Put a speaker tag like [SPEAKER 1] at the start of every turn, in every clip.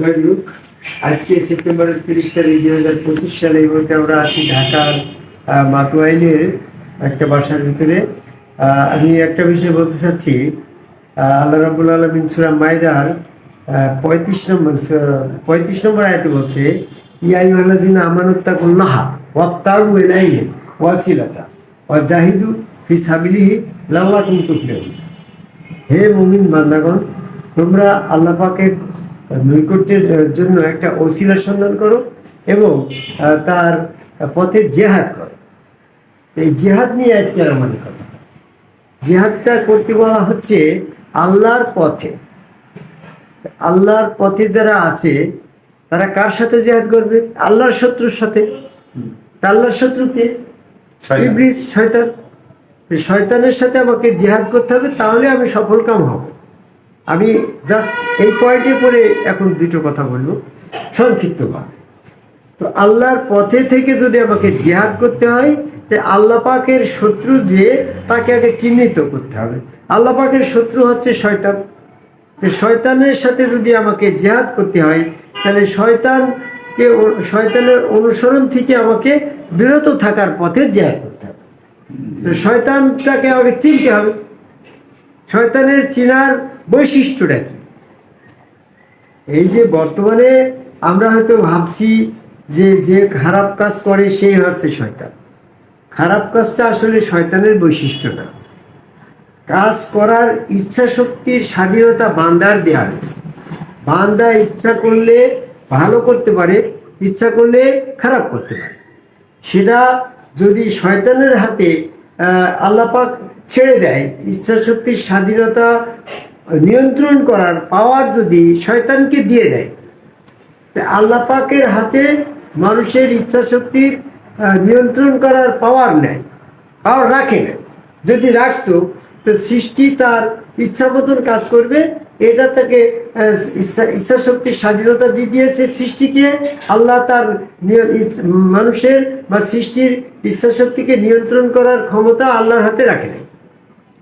[SPEAKER 1] জয়গুরু আজকে সেপ্টেম্বরের তিরিশ তারিখ, দুই হাজার পঁচিশ সালে আমরা আছি ঢাকার একটা বাসার ভিতরে। আমি একটা বিষয় বলতে চাচ্ছি। আল্লাহ রাবুল আলমিন সুরা মায়দার পঁয়ত্রিশ নম্বর পঁয়ত্রিশ নম্বর আয়তে বলছে ইয়াই এলাইহে ওয়াসিলাতা ওয়া জাহিদু ফি তুফলিহুন। হে মুমিন বান্দাগণ, তোমরা আল্লাহ নৈকট্যের জন্য একটা ওসিলার সন্ধান করো এবং তার পথে জেহাদ করো। এই জেহাদ নিয়ে আজকে আমাদের কথা। জেহাদটা করতে বলা হচ্ছে আল্লাহর পথে। আল্লাহর পথে যারা আছে তারা কার সাথে জেহাদ করবে? আল্লাহর শত্রুর সাথে। আল্লাহর শত্রুকে। ইবলিস শয়তান। শয়তানের সাথে আমাকে জেহাদ করতে হবে তাহলে আমি সফল কাম হব। আমি জাস্ট এই পয়েন্টে পরে এখন দুটো কথা বলব। সংক্ষিপ্তভাবে তো আল্লাহর পথে থেকে যদি আমাকে জেহাদ করতে হয়, তে আল্লাহ পাকের শত্রু যে, তাকে আগে চিহ্নিত করতে হবে। আল্লাহ পাকের শত্রু হচ্ছে শয়তান। শয়তানের সাথে যদি আমাকে জেহাদ করতে হয়, তাহলে শয়তানকে শয়তানের অনুসরণ থেকে আমাকে বিরত থাকার পথে জেহাদ করতে হবে। শয়তানটাকে আমাকে চিনতে হবে। শয়তানের চিনার বৈশিষ্ট্যটা কি? এই যে বর্তমানে আমরা হয়তো ভাবছি যে যে খারাপ কাজ করে সেই হচ্ছে শয়তান। খারাপ কাজটা আসলে শয়তানের বৈশিষ্ট্য না। কাজ করার ইচ্ছা শক্তির স্বাধীনতা বান্দার দেওয়া হয়েছে। বান্দা ইচ্ছা করলে ভালো করতে পারে, ইচ্ছা করলে খারাপ করতে পারে। সেটা যদি শয়তানের হাতে আল্লাপাক ছেড়ে দেয়, ইচ্ছা শক্তির স্বাধীনতা নিয়ন্ত্রণ করার পাওয়ার যদি শয়তানকে দিয়ে দেয় আল্লাহ পাকের হাতে মানুষের ইচ্ছা শক্তির নিয়ন্ত্রণ করার পাওয়ার নেয় পাওয়ার রাখে না। যদি রাখতো, তো সৃষ্টি তার ইচ্ছা মতন কাজ করবে, এটা তাকে ইচ্ছা ইচ্ছা শক্তির স্বাধীনতা দিয়ে দিয়েছে সৃষ্টিকে। আল্লাহ তার মানুষের বা সৃষ্টির ইচ্ছা শক্তিকে নিয়ন্ত্রণ করার ক্ষমতা আল্লাহর হাতে রাখে নাই।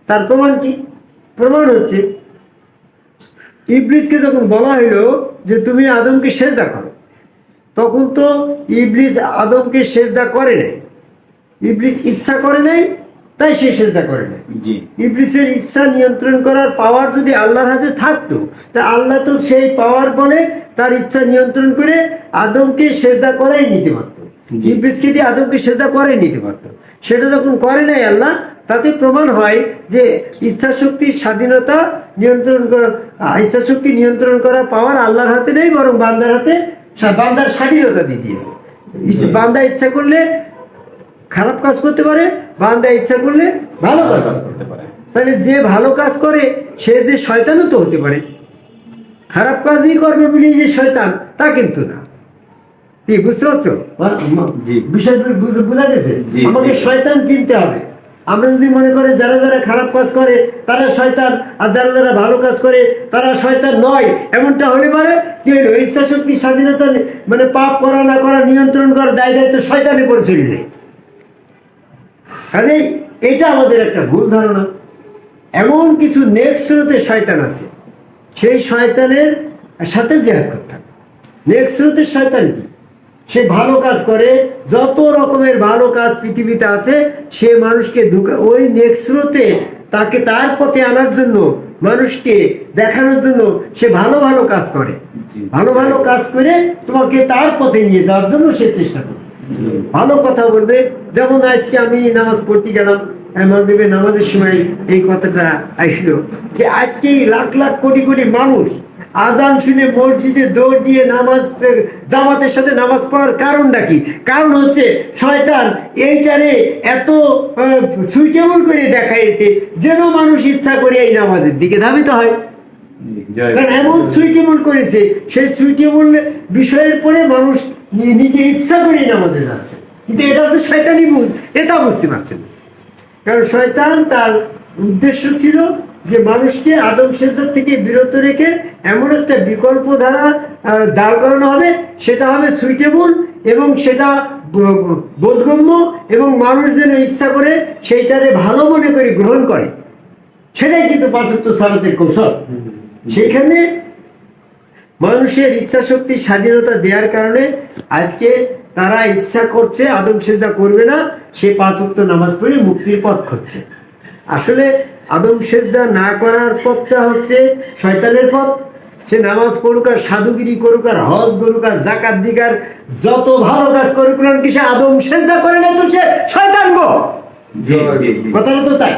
[SPEAKER 1] তার প্রমাণ কি? প্রমাণ হচ্ছে ইবলিসকে যখন বলা হইল যে তুমি আদমকে সেজদা করো তখন তো ইবলিস আদমকে সেজদা করে নাই। ইবলিস ইচ্ছা করে নাই তাই সে সেজদা করে নাই। ইবলিসের ইচ্ছা নিয়ন্ত্রণ করার পাওয়ার যদি আল্লাহর হাতে থাকতো তা আল্লাহ তো সেই পাওয়ার বলে তার ইচ্ছা নিয়ন্ত্রণ করে আদমকে সেজদা করাই নিতে পারতো দিয়ে আদমকে সেজদা করাই নিতে পারতো। সেটা যখন করে নাই আল্লাহ তাতে প্রমাণ হয় যে ইচ্ছা শক্তির স্বাধীনতা নিয়ন্ত্রণ করা ইচ্ছা শক্তি নিয়ন্ত্রণ করা পাওয়ার আল্লাহর হাতে নেই বরং বান্দার হাতে বান্দার স্বাধীনতা দিয়ে দিয়েছে। বান্দা ইচ্ছা করলে খারাপ কাজ করতে পারে বান্দা ইচ্ছা করলে ভালো কাজ করতে
[SPEAKER 2] করতে পারে
[SPEAKER 1] তাহলে যে ভালো কাজ করে সে যে শয়তানও তো হতে পারে। খারাপ কাজই করবে বলেই যে শয়তান তা কিন্তু না। কি বুঝতে পারছ? বিষয়টা বোঝা গেছে? আমাকে শয়তান চিনতে হবে। আমরা যদি মনে করি যারা যারা খারাপ কাজ করে তারা শয়তান আর যারা যারা ভালো কাজ করে তারা শয়তান নয়। এমনটা হলে পারে কি ইচ্ছা শক্তি স্বাধীনতা মানে পাপ করা না করা নিয়ন্ত্রণ করা দায় দায়িত্ব শয়তানের উপরে চলে যায়। কাজেই এটা আমাদের একটা ভুল ধারণা। এমন কিছু নেক্সট স্রোতে শয়তান আছে। সেই শয়তানের সাথে জেহাদ করতে হবে। নেক্সট স্রোতের শয়তান কি? সে ভালো কাজ করে যত রকমের ভালো কাজ পৃথিবীতে আছে সে মানুষকে ওই নেক্সট স্রোতে তাকে তার পথে আনার জন্য মানুষকে দেখানোর জন্য সে ভালো ভালো কাজ করে। ভালো ভালো কাজ করে তোমাকে তার পথে নিয়ে যাওয়ার জন্য সে চেষ্টা করে। ভালো কথা বলবে। যেমন আজকে আমি নামাজ পড়তে গেলাম মাগরিবে নামাজের সময় এই কথাটা আসলো যে আজকে লাখ লাখ কোটি কোটি মানুষ আজান শুনে মসজিদে দৌড় দিয়ে নামাজ জামাতের সাথে নামাজ পড়ার কারণটা কি? কারণ হচ্ছে শয়তান এইটারে এত সুইটেবল করে দেখাইছে যেন মানুষ ইচ্ছা করে এই নামাজের দিকে ধাবিত হয়। কারণ এমন সুইটেবল করেছে সেই সুইটেবল বিষয়ের পরে মানুষ নিজে ইচ্ছা করেই নামাজে যাচ্ছে। কিন্তু এটা হচ্ছে শয়তানি বুঝ এটা বুঝতে পারছেন কারণ শয়তান তার উদ্দেশ্য ছিল যে মানুষকে আদম সেজদার থেকে বিরত রেখে এমন একটা বিকল্প ধারা দাঁড় করানো হবে। সেটা হবে সুইটেবল এবং সেটা বোধগম্য এবং মানুষ যেন ইচ্ছা করে সেইটারে ভালো মনে করে গ্রহণ করে। সেটাই কিন্তু পাঁচত্ব সালাতের কৌশল। সেখানে মানুষের ইচ্ছা শক্তি স্বাধীনতা দেওয়ার কারণে আজকে তারা ইচ্ছা করছে আদম সেজদা করবে না সে পাঁচ নামাজ পড়ে মুক্তির পথ খুঁজছে। আসলে আদম সেজদা না করার পথটা হচ্ছে শয়তানের পথ। সে নামাজ পড়ুক আর সাধুগিরি করুক আর হজ করুক আর জাকাত দিক আর যত ভালো কাজ করুক না কি সে আদম সেজদা করে না তো সে শয়তান গো? কথাটা তো তাই।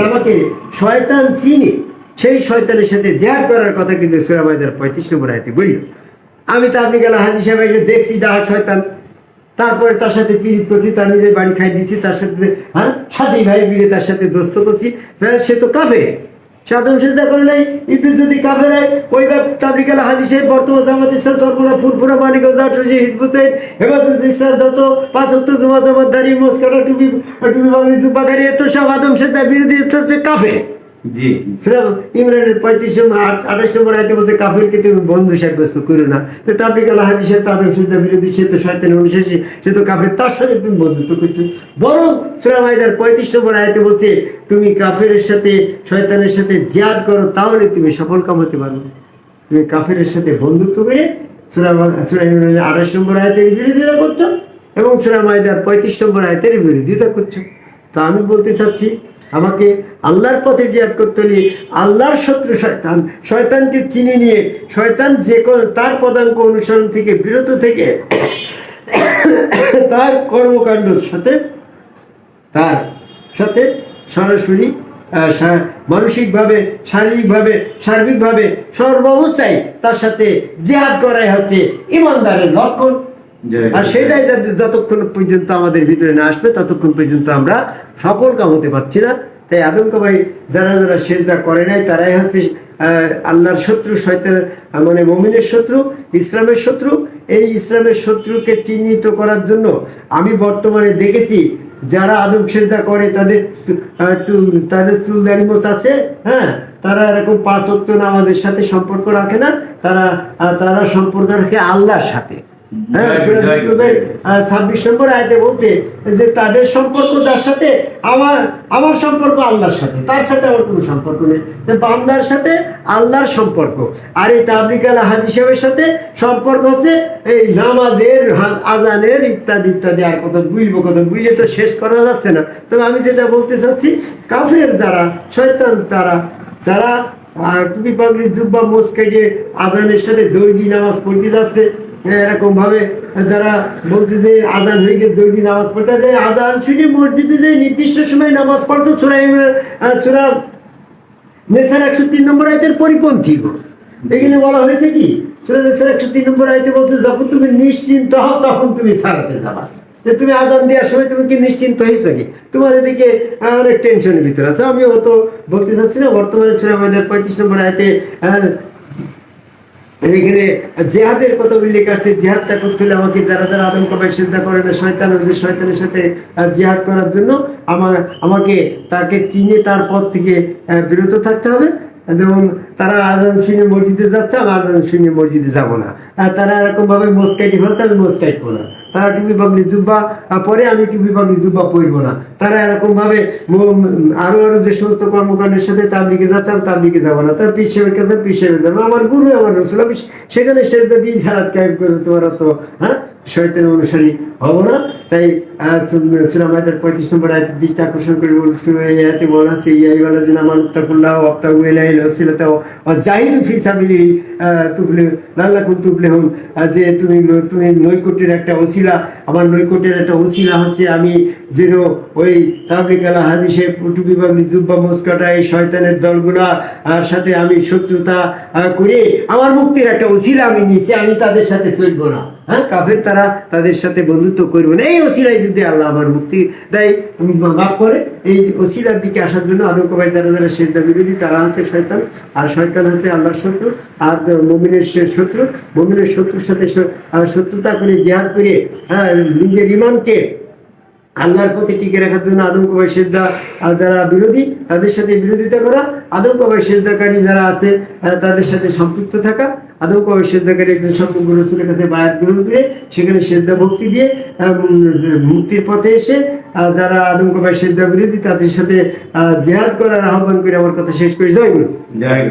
[SPEAKER 1] আমাকে শয়তান চিনি সেই শয়তানের সাথে জেহাদ করার কথা কিন্তু সুরামাইদার পঁয়ত্রিশ নম্বর আয়তে বলল। আমি তো আপনি গেল হাজি সাহেব দেখছি ডাহা শয়তান। তারপরে তার সাথে পীড়িত করছি, তার নিজের বাড়ি খাই দিচ্ছি তার সাথে হ্যাঁ? সাথী ভাই মিলে তার সাথে দোস্ত করছি। তাহলে সে তো কাফে সাধারণ করে নাই, ইবলিস যদি কাফে নাই ওই তাবলি গেল হাজি সাহেব বর্তমান জামাতের সাথে ধর্মনা ফুরফুরা মানিকগঞ্জ আটশো হিজবুতে হেফাজত ইসলাম যত পাঁচ জমা জমাত দাঁড়িয়ে মস্কাটা টুপি টুপি দাঁড়িয়ে, তো সব আদম সেজদা বিরোধী কাফে ইমরানের পঁয়ত্রিশ আঠাশ নম্বর আয়তে বলছে, কাফেরকে তুমি বন্ধু সাব্যস্ত করো না। তো গেল হাজি সাহেব তাদের সিদ্ধা বিরোধী, সে তো সে তো কাফের, তার সাথে তুমি বন্ধুত্ব করছ। বরং সুরা মাইদার পঁয়ত্রিশ নম্বর আয়তে বলছে, তুমি কাফের সাথে, শয়তানের সাথে জিয়াদ করো, তাহলে তুমি সফল কামাতে পারবে। তুমি কাফের সাথে বন্ধুত্ব করে সুরা সুরা ইমরানের আঠাশ নম্বর আয়তের বিরোধিতা করছ এবং সুরা মাইদার পঁয়ত্রিশ নম্বর আয়তের বিরোধিতা করছ। তা আমি বলতে চাচ্ছি আমাকে আল্লাহর পথে জিয়াদ করতে হলে আল্লাহর শত্রু শয়তান, শয়তানকে চিনে নিয়ে, শয়তান যে তার পদাঙ্ক অনুসরণ থেকে বিরত থেকে তার কর্মকাণ্ডের সাথে, তার সাথে সরাসরি মানসিকভাবে, শারীরিকভাবে, সার্বিকভাবে সর্বাবস্থায় তার সাথে জেহাদ করাই হচ্ছে ইমানদারের লক্ষণ। আর সেটাই যাতে যতক্ষণ পর্যন্ত আমাদের ভিতরে না আসবে ততক্ষণ পর্যন্ত আমরা সফল কাম হতে পারছি না। তাই আদম কামাই যারা যারা সেজদা করে নাই তারাই হচ্ছে আল্লাহর শত্রু শয়তান মানে মমিনের শত্রু ইসলামের শত্রু। এই ইসলামের শত্রুকে চিহ্নিত করার জন্য আমি বর্তমানে দেখেছি যারা আদম সেজদা করে তাদের তাদের চুল দাড়ি আছে হ্যাঁ? তারা এরকম পাঁচ অক্ত নামাজের সাথে সম্পর্ক রাখে না। তারা তারা সম্পর্ক রাখে আল্লাহর সাথে। হ্যাঁ
[SPEAKER 2] জয়-
[SPEAKER 1] সূরা
[SPEAKER 2] জয়-
[SPEAKER 1] ইউসুফের, আহ, ছাব্বিশ নম্বর আয়তে বলছে যে তাদের সম্পর্ক যার সাথে আমার আমার সম্পর্ক আল্লাহর সাথে তার সাথে আমার কোনো সম্পর্ক নেই। বান্দার সাথে আল্লাহর সম্পর্ক। আর এই তাবলিক আলা হাজি সাহেবের সাথে সম্পর্ক হচ্ছে এই নামাজের আজানের ইত্যাদি ইত্যাদি আর কত বুঝব কত বুঝে তো শেষ করা যাচ্ছে না। তবে আমি যেটা বলতে চাচ্ছি কাফের যারা শয়তান তারা যারা আর টুপি পাগড়ি জুব্বা মোজ কেটে আজানের সাথে দৌড়ি নামাজ পড়তে যাচ্ছে এরকম ভাবে যারা বলছে যে আজান হয়ে গেছে দৌড়ি নামাজ পড়তে যায় আজান শুনে মসজিদে যে নির্দিষ্ট সময় নামাজ পড়তো, সুরা সুরা নেসার একশো তিন নম্বর আয়তের পরিপন্থী এখানে বলা হয়েছে কি? সুরা নেসার একশো তিন নম্বর আয়তে বলছে, যখন তুমি নিশ্চিন্ত হও, তখন তুমি সারাতে যাবা। যে তুমি আজান দেওয়ার সময় তুমি কি নিশ্চিন্ত হয়েছো কি? তোমার এদিকে অনেক টেনশনের ভিতরে আছে। আমি অত বলতে চাচ্ছি না, বর্তমানে সুরা আমাদের পঁয়ত্রিশ নম্বর আয়তে এখানে জেহাদের কথা উল্লেখ আসছে জেহাদটা করতে হলে আমাকে যারা যারা আদম কবাই চিন্তা করে না শয়তান শয়তানের সাথে জেহাদ করার জন্য আমার, আমাকে তাকে চিনে তার পথ থেকে বিরত থাকতে হবে। যেমন তারা আজান শুনে মসজিদে যাচ্ছে, আমি আজান শুনে মসজিদে যাব না। আর তারা এরকম ভাবে মোস্কাইটি হচ্ছে আমি মোস্কাইটবো না। তারা টুপি পাগলি জুব্বা পরে আমি টিভি পাগলি জুব্বা পরবো না। তারা এরকম ভাবে আরও আরও যে সমস্ত কর্মকাণ্ডের সাথে তাবলিকে যাচ্ছে, আমি তাবলিকে যাব না। তার পিছিয়ে কাছে পিছিয়ে যাব আমার গুরু, আমার রসুল, আমি সেখানে সেজদা দিয়ে ছাড়া ক্যাব করে তোমার তো হ্যাঁ? শয়তানের অনুসারী হব না। তাই সুরামায়তের পঁয়ত্রিশ নম্বর আয়তে দৃষ্টি আকর্ষণ করে বলছিল এই আয়তে বলা আছে ইয়াই বলা যে আমার তাকুল্লাহ অপ্তাহু ইলাইল ওসিলাতাও জাহিদু ফি সাবিলি তুবলে লাল্লাকুন তুবলে হুম যে তুমি তুমি নৈকট্যের একটা ওসিলা, আমার নৈকট্যের একটা ওসিলা হচ্ছে আমি যেন ওই তাবলিকালা হাজি সাহেব টুপি বাগলি জুব্বা মুস্কাটা, এই শয়তানের দলগুলা, আর সাথে আমি শত্রুতা করে আমার মুক্তির একটা ওসিলা আমি নিচ্ছি আমি তাদের সাথে চলবো না। হ্যাঁ কাফের তারা তাদের সাথে বন্ধুত্ব করবে না। এই অসিলাই যদি আল্লাহ আমার মুক্তি দেয় মাফ করে। এই অসিলার দিকে আসার জন্য আরও কবাই যারা যারা সেদ্ধা বিরোধী, তারা হচ্ছে শয়তান। আর শয়তান হচ্ছে আল্লাহর শত্রু। আর মমিনের শত্রু। মমিনের শত্রুর সাথে শত্রুতা করে জেহাদ করে হ্যাঁ নিজের ইমানকে আল্লাহর প্রতি টিকে রাখার জন্য আদম কবাই সেজদা যারা বিরোধী, তাদের সাথে বিরোধিতা করা আদম কবাই সেজদাকারী যারা আছে তাদের সাথে সম্পৃক্ত থাকা আদম কবাই সেজদাকারী একজন সম্পর্ক রসুলের কাছে বায়াত গ্রহণ করে সেখানে সেজদা ভক্তি দিয়ে মুক্তির পথে এসে যারা আদম কবাই সেজদা বিরোধী, তাদের সাথে জেহাদ করার আহ্বান করে আমার কথা শেষ করে। গুরু।
[SPEAKER 2] জয়